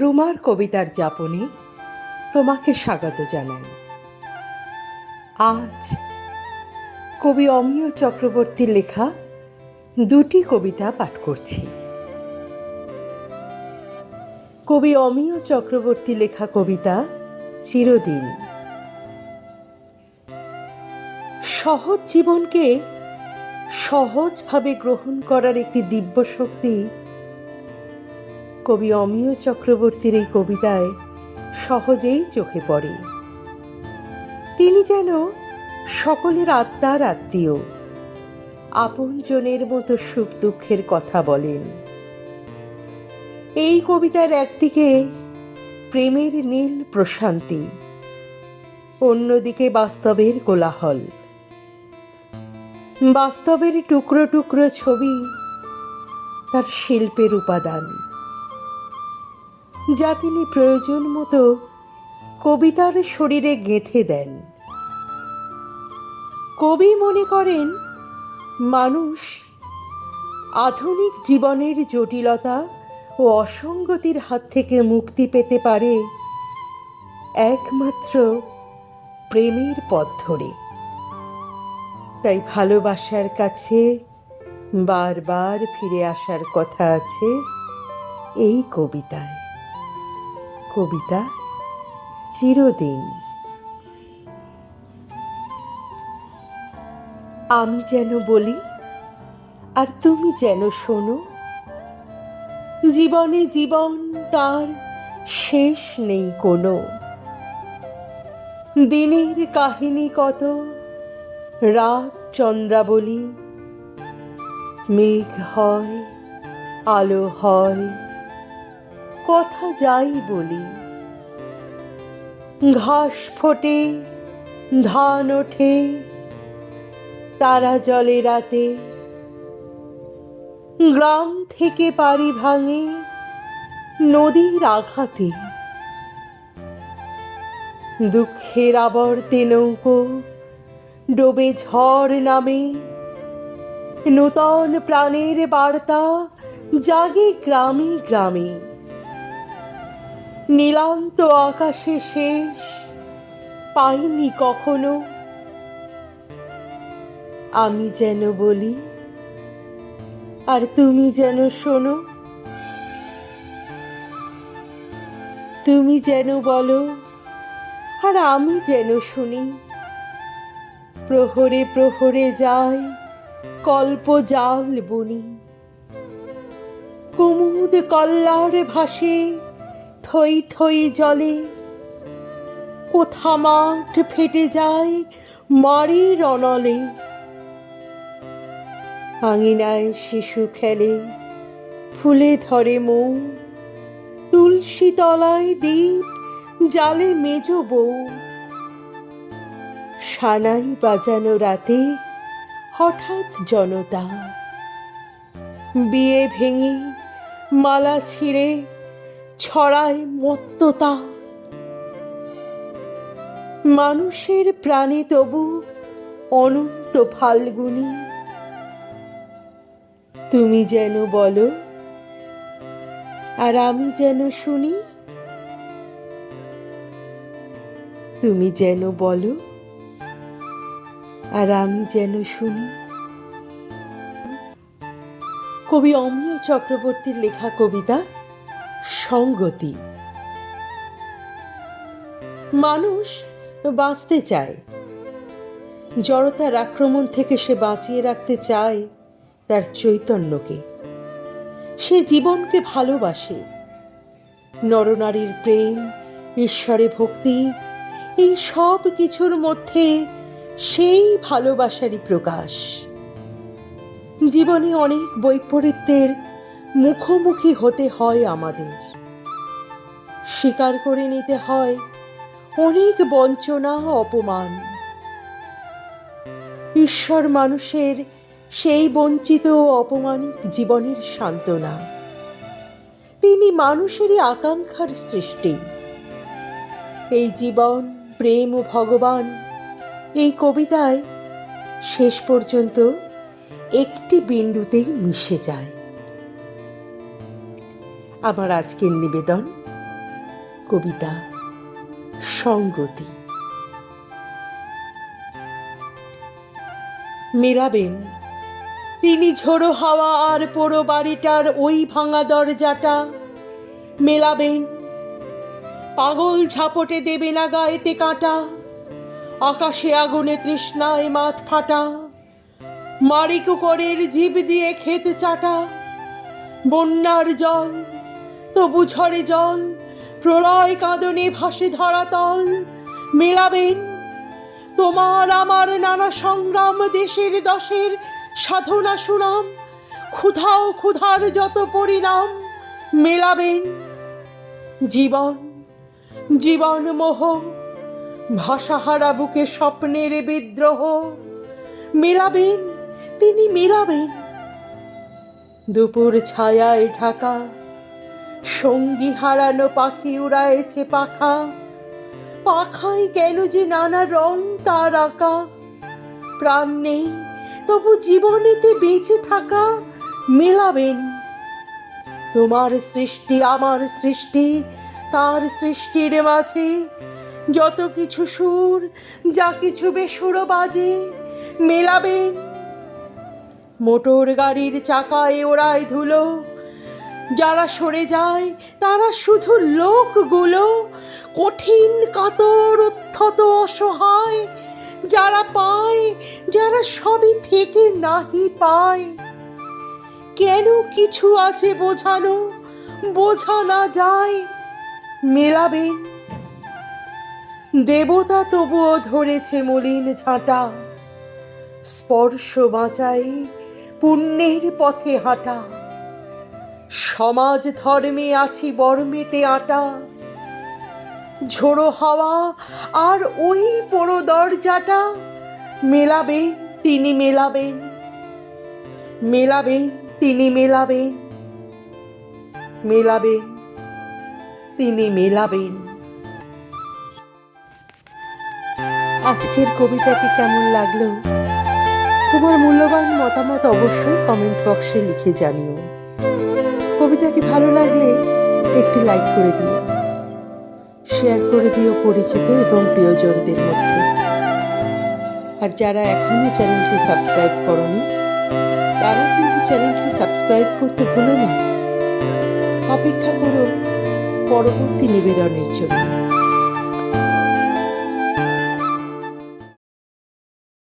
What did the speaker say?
রুমার কবিতার যাপনে তোমাকে স্বাগত জানাই। আজ কবি অমিয় চক্রবর্তীর লেখা দুটি কবিতা পাঠ করছি। কবি অমিয় চক্রবর্তী লেখা কবিতা চিরদিন সহজ জীবনকে সহজভাবে গ্রহণ করার একটি দিব্য শক্তি কবি অমিয় চক্রবর্তীর এই কবিতায় সহজেই চোখে পড়ে। তিনি যেন সকলের আত্মার আত্মীয়, আপনজনের মতো সুখ দুঃখের কথা বলেন। এই কবিতার একদিকে প্রেমের নীল প্রশান্তি, অন্যদিকে বাস্তবের কোলাহল। বাস্তবের টুকরো টুকরো ছবি তার শিল্পের উপাদান। যা তিনি প্রয়োজন মতো কবিতার শরীরে গেঁথে দেন। কবি মনে করেন, মানুষ আধুনিক জীবনের জটিলতা ও অসঙ্গতির হাত থেকে মুক্তি পেতে পারে একমাত্র প্রেমের পথ ধরে। তাই ভালোবাসার কাছে বারবার ফিরে আসার কথা আছে এই কবিতায়। কবিতা চিরদিন। আমি যেন বলি, আর তুমি যেন শোনো, জীবনে জীবন তার শেষ নেই কোনো। দিনের কাহিনী কত রাত চন্দ্রাবলী, মেঘ হয়, আলো হয়, কথা যাই বলি। ঘাস ফোটে, ধান ওঠে, তারা জলে রাতে। গ্রাম থেকে পারি ভাঙে, নদীর আঘাতে। দুঃখের আবর্তে নৌকো ডোবে ঝড় নামে। নূতন প্রাণের বার্তা জাগে গ্রামে গ্রামে। নীলান্ত আকাশে শেষ, পাইনি কখনো। আমি যেন বলি, আর তুমি যেন শোনো। তুমি যেন বলো, আর আমি যেন শুনি। প্রহরে প্রহরে যায় কল্প জাল বুনি। কুমুদ কল্লার ভাসে, থই থই জলে। কোথা মাঠ ফেটে যায় মারির রনলে আঙিনায় শিশু খেলে, ফুলে ধরে মৌ। তুলসী তলায় দ্বীপ জালে মেজ বউ সানাই বাজানো রাতে হঠাৎ জনতা। বিয়ে ভেঙে মালা ছিঁড়ে ছড়ায় মত্ততা। মানুষের প্রাণে তবু অনন্ত ফাল্গুনি। তুমি যেন বলো, আর আমি যেন শুনি। তুমি যেন বলো আর আমি যেন শুনি। কবি অমিয় চক্রবর্তীর লেখা কবিতা সঙ্গতি। মানুষ বাঁচতে চায়। জড়তার আক্রমণ থেকে সে বাঁচিয়ে রাখতে চায় তার চৈতন্যকে। সে জীবনকে ভালোবাসে। নরনারীর প্রেম, ঈশ্বরে ভক্তি, এই সব কিছুর মধ্যে সেই ভালোবাসারই প্রকাশ। জীবনে অনেক বৈপরীত্যের মুখোমুখি হতে হয় আমাদের। স্বীকার করে নিতে হয় অনেক বঞ্চনা অপমান। ঈশ্বর মানুষের সেই বঞ্চিত অপমানিক জীবনের সান্ত্বনা। তিনি মানুষেরই আকাঙ্ক্ষার সৃষ্টি। এই জীবন, প্রেম ও ভগবান এই কবিতায় শেষ পর্যন্ত একটি বিন্দুতেই মিশে যায়। আমার আজকের নিবেদন, কবিতা সঙ্গতি। মেলাবেন, তিনি ঝোড়ো হাওয়া আর পোড়ো বাড়িটার ওই ভাঙা দরজাটা। মেলাবেন, পাগল ঝাপটে দেবে না গায়েতে কাঁটা। আকাশে আগুনে তৃষ্ণায় মাঠ ফাটা মারি কুকরের জীব দিয়ে খেতে চাটা। বন্যার জল, তবু ঝরে জল, প্রলয় কাঁদনে ভাসে ধরাতল মেলাবেন, তোমার আমার নানা সংগ্রাম দেশের দশের সাধনা সুনাম, ক্ষুধাও ক্ষুধার যত পরিণাম, মেলাবেন। জীবন জীবন মোহ ভাষাহারা বুকে স্বপ্নের বিদ্রোহ। মেলাবেন, তিনি মেলাবেন। দুপুর ছায়ায় ঢাকা, সঙ্গী হারানো পাখি উড়ায়েছে পাখা। পাখায় কেন যে নানা রং তার আঁকা। প্রাণ নেই, তবু জীবনেতে বেঁচে থাকা মেলাবেন। তোমার সৃষ্টি, আমার সৃষ্টি, তার সৃষ্টির মাঝে যত কিছু সুর, যা কিছু বেসুর বাজে মেলাবেন মোটর গাড়ির চাকায় ওড়ায় ধুলো। যারা সরে যায়, তারা শুধু লোকগুলো। কঠিন কাতর উত্থত অসহায়। যারা পায়, যারা সবই থেকে নাহি পায়। কেন কিছু আছে বোঝানো, বোঝা না যায় মেলাবেন দেবতা তবুও ধরেছে মলিন ঝাঁটা। স্পর্শ বাঁচাই পুণ্যের পথে হাঁটা। সমাজ ধর্মে আছি বর্মেতে আটা। ঝোড়ো হাওয়া আর ওই পোড়ো দরজাটা মেলাবেন তিনি মেলাবেন। মেলাবেন তিনি মেলাবেন। মেলাবেন তিনি মেলাবেন। আজকের কবিতাটি কেমন লাগল? তোমার মূল্যবান মতামত অবশ্যই কমেন্ট বক্সে লিখে জানিও। কবিতাটি ভালো লাগলে একটি লাইক করে দিও। শেয়ার করে দিও পরিচিত এবং প্রিয়জনদের মধ্যে। আর যারা এখনও চ্যানেলটি সাবস্ক্রাইব করনি, তারা কিন্তু চ্যানেলটি সাবস্ক্রাইব করতে ভুলো না। অপেক্ষা করো পরবর্তী নিবেদনের জন্য।